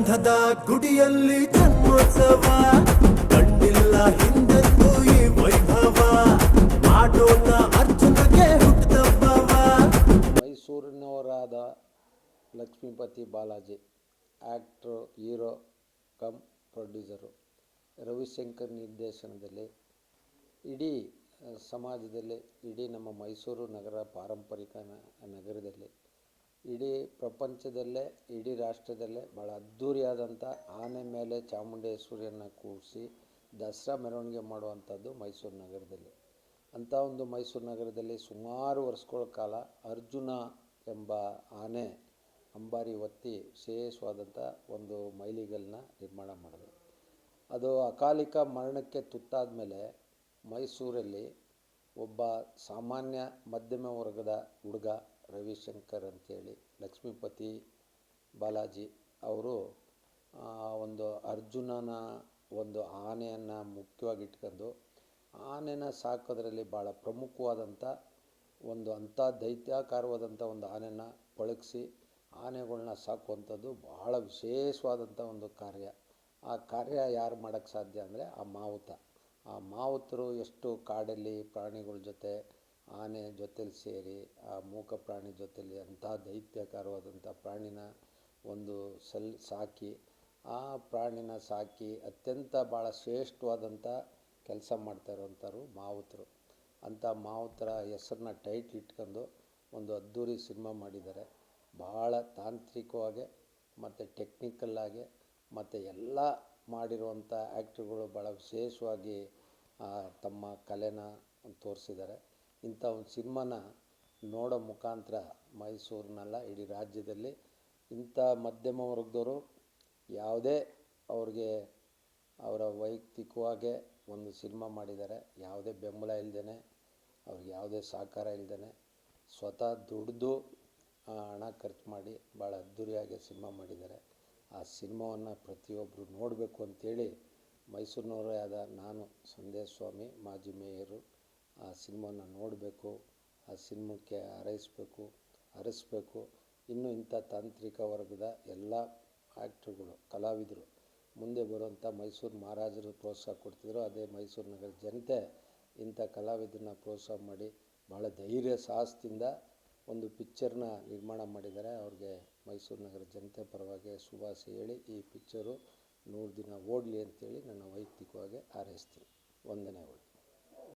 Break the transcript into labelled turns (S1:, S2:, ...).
S1: ಗಂಧದ ಗುಡಿಯಲ್ಲಿ ಜನ್ಮೋತ್ಸವ ಕಣ್ಣಿಲ್ಲ ಹಿಂದೆಂದು ಈ ವೈಭವ. ಮಾಡೋಣ ಅರ್ಜುನಗೆ ಹುಟ್ಟದಬ್ಬವ
S2: ಮೈಸೂರಿನವರಾದ Lakshmipathi Balaji, actor, hero, cum producer, Ravishankar ನಿರ್ದೇಶನದಲ್ಲಿ, ಇಡೀ, ಸಮಾಜದಲ್ಲಿ, ಇಡೀ ನಮ್ಮ ಮೈಸೂರು ನಗರ ಪಾರಂಪರಿಕ ನಗರದಲ್ಲಿ ಇಡೀ ಪ್ರಪಂಚದಲ್ಲೇ, ಇಡೀ ರಾಷ್ಟ್ರದಲ್ಲೇ ಭಾಳ ಅದ್ಧೂರಿಯಾದಂಥ ಆನೆ ಮೇಲೆ ಚಾಮುಂಡೇಶ್ವರಿಯನ್ನು ಕೂರಿಸಿ ದಸರಾ ಮೆರವಣಿಗೆ ಮಾಡುವಂಥದ್ದು ಮೈಸೂರು ನಗರದಲ್ಲಿ. ಅಂಥ ಒಂದು ಮೈಸೂರು ನಗರದಲ್ಲಿ ಸುಮಾರು ವರ್ಷಗಳ ಕಾಲ ಅರ್ಜುನ ಎಂಬ ಆನೆ ಅಂಬಾರಿ ಒತ್ತಿ ವಿಶೇಷವಾದಂಥ ಒಂದು ಮೈಲಿಗಲ್ಲನ್ನ ನಿರ್ಮಾಣ ಮಾಡಿದ್ರು ಅದು ಅಕಾಲಿಕ ಮರಣಕ್ಕೆ ತುತ್ತಾದ ಮೇಲೆ ಮೈಸೂರಲ್ಲಿ ಒಬ್ಬ ಸಾಮಾನ್ಯ ಮಧ್ಯಮ ವರ್ಗದ ಹುಡುಗ ರವಿಶಂಕರ್ ಅಂತೇಳಿ, ಲಕ್ಷ್ಮೀಪತಿ ಬಾಲಾಜಿ ಅವರು ಒಂದು ಅರ್ಜುನನ ಒಂದು ಆನೆಯನ್ನು ಮುಖ್ಯವಾಗಿ ಇಟ್ಕೊಂಡು ಆನೆನ ಸಾಕೋದ್ರಲ್ಲಿ ಭಾಳ ಪ್ರಮುಖವಾದಂಥ ಒಂದು ಅಂಥ ದೈತ್ಯಾಕಾರವಾದಂಥ ಒಂದು ಆನೆನ ಪಳಗಿಸಿ ಆನೆಗಳನ್ನ ಸಾಕುವಂಥದ್ದು ಭಾಳ ವಿಶೇಷವಾದಂಥ ಒಂದು ಕಾರ್ಯ. ಆ ಕಾರ್ಯ ಯಾರು ಮಾಡೋಕ್ಕೆ ಸಾಧ್ಯ ಅಂದರೆ ಆ ಮಾವುತ. ಆ ಮಾವುತರು ಎಷ್ಟು ಕಾಡಲ್ಲಿ ಪ್ರಾಣಿಗಳ ಜೊತೆ ಆನೆ ಜೊತೆಲಿ ಸೇರಿ, ಆ ಮೂಕ ಪ್ರಾಣಿ ಜೊತೆಲಿ ಅಂತಹ ದೈತ್ಯಕಾರವಾದಂಥ ಪ್ರಾಣಿನ ಒಂದು ಸಲ್, ಸಾಕಿ, ಆ ಪ್ರಾಣಿನ ಸಾಕಿ ಅತ್ಯಂತ ಭಾಳ ಶ್ರೇಷ್ಠವಾದಂಥ ಕೆಲಸ ಮಾಡ್ತಾ ಇರೋವಂಥವ್ರು ಮಾವುತರು. ಅಂಥ ಮಾವುತರ ಹೆಸರನ್ನ ಟೈಟ್ ಇಟ್ಕೊಂಡು ಒಂದು ಅದ್ಧೂರಿ ಸಿನಿಮಾ ಮಾಡಿದ್ದಾರೆ. ಭಾಳ ತಾಂತ್ರಿಕವಾಗಿ ಮತ್ತು ಟೆಕ್ನಿಕಲ್ಲಾಗಿ ಮತ್ತು ಎಲ್ಲ ಮಾಡಿರುವಂಥ ಆ್ಯಕ್ಟ್ರುಗಳು ಭಾಳ ವಿಶೇಷವಾಗಿ ತಮ್ಮ ಕಲೆನ ತೋರಿಸಿದ್ದಾರೆ. ಇಂಥ ಒಂದು ಸಿನಿಮಾನ ನೋಡೋ ಮುಖಾಂತರ ಮೈಸೂರಿನಲ್ಲ, ಇಡೀ ರಾಜ್ಯದಲ್ಲಿ ಇಂಥ ಮಧ್ಯಮ ವರ್ಗದವರು ಯಾವುದೇ ಅವ್ರಿಗೆ ಅವರ ವೈಯಕ್ತಿಕವಾಗೇ ಒಂದು ಸಿನಿಮಾ ಮಾಡಿದ್ದಾರೆ. ಯಾವುದೇ ಬೆಂಬಲ ಇಲ್ಲದೇ ಅವ್ರಿಗೆ ಯಾವುದೇ ಸಹಕಾರ ಇಲ್ಲದೇ ಸ್ವತಃ ದುಡ್ದು ಹಣ ಖರ್ಚು ಮಾಡಿ ಭಾಳ ಅದ್ಧೂರಿಯಾಗಿ ಸಿನಿಮಾ ಮಾಡಿದ್ದಾರೆ. ಆ ಸಿನಿಮಾವನ್ನು ಪ್ರತಿಯೊಬ್ಬರು ನೋಡಬೇಕು ಅಂತೇಳಿ ಮೈಸೂರಿನವರೇ ಆದ ನಾನು ಸಂದೇಶ್ ಸ್ವಾಮಿ, ಮಾಜಿ ಮೇಯರು ಆ ಸಿನಿಮಾನ ನೋಡಬೇಕು, ಆ ಸಿನಿಮಾಕ್ಕೆ ಹಾರೈಸ್ಬೇಕು, ಹರಿಸ್ಬೇಕು. ಇನ್ನು ಇಂಥ ತಾಂತ್ರಿಕ ವರ್ಗದ ಎಲ್ಲ ಆ್ಯಕ್ಟ್ರುಗಳು, ಕಲಾವಿದರು. ಮುಂದೆ ಬರುವಂಥ ಮೈಸೂರು ಮಹಾರಾಜರು ಪ್ರೋತ್ಸಾಹ ಕೊಡ್ತಿದ್ರು. ಅದೇ ಮೈಸೂರು ನಗರ ಜನತೆ ಇಂಥ ಕಲಾವಿದರನ್ನ ಪ್ರೋತ್ಸಾಹ ಮಾಡಿ ಭಾಳ ಧೈರ್ಯ, ಸಾಹಸದಿಂದ ಒಂದು ಪಿಕ್ಚರ್ನ ನಿರ್ಮಾಣ ಮಾಡಿದ್ದಾರೆ. ಅವ್ರಿಗೆ ಮೈಸೂರು ನಗರ ಜನತೆ ಪರವಾಗಿ ಶುಭಾಶಯ ಹೇಳಿ, ಈ ಪಿಕ್ಚರು ನೂರು ದಿನ ಓಡಲಿ ಅಂತೇಳಿ ನನ್ನ ವೈಯಕ್ತಿಕವಾಗಿ ಹಾರೈಸ್ತೀನಿ. ವಂದನೆಗಳು.